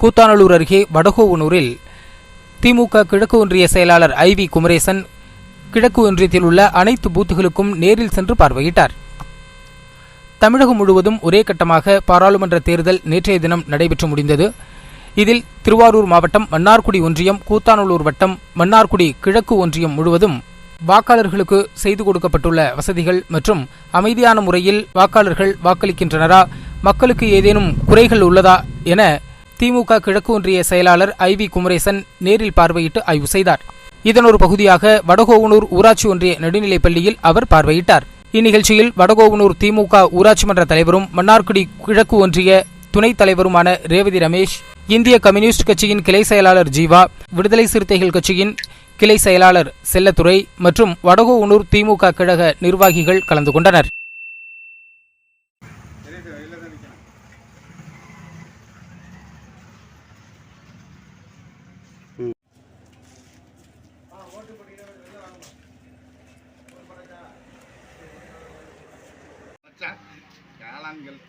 கூத்தானலூர் அருகே வடகோவனூரில் திமுக கிழக்கு ஒன்றிய செயலாளர் ஐ வி குமரேசன் கிழக்கு ஒன்றியத்தில் உள்ள அனைத்து பூத்துகளுக்கும் நேரில் சென்று பார்வையிட்டார். தமிழகம் முழுவதும் ஒரே கட்டமாக பாராளுமன்ற தேர்தல் நேற்றைய தினம் நடைபெற்று முடிந்தது. இதில் திருவாரூர் மாவட்டம் மன்னார்குடி ஒன்றியம் கூத்தானலூர் வட்டம் மன்னார்குடி கிழக்கு ஒன்றியம் முழுவதும் வாக்காளர்களுக்கு செய்து கொடுக்கப்பட்டுள்ள வசதிகள் மற்றும் அமைதியான முறையில் வாக்காளர்கள் வாக்களிக்கின்றனரா மக்களுக்கு ஏதேனும் குறைகள் உள்ளதா என திமுக கிழக்கு ஒன்றிய செயலாளர் ஐ வி குமரேசன் நேரில் பார்வையிட்டு ஆய்வு செய்தார். இதன் ஒரு பகுதியாக வடகோவனூர் ஊராட்சி ஒன்றிய நடுநிலைப் பள்ளியில் அவர் பார்வையிட்டார். இந்நிகழ்ச்சியில் வடகோவனூர் திமுக ஊராட்சி மன்ற தலைவரும் மன்னார்குடி கிழக்கு ஒன்றிய துணைத் தலைவருமான ரேவதி ரமேஷ் இந்திய கம்யூனிஸ்ட் கட்சியின் கிளை செயலாளர் ஜீவா விடுதலை சிறுத்தைகள் கட்சியின் கிளை செயலாளர் செல்லத்துறை மற்றும் வடகோவனூர் திமுக கழக நிர்வாகிகள் கலந்து கொண்டனர். மச்சான், காளான்கள்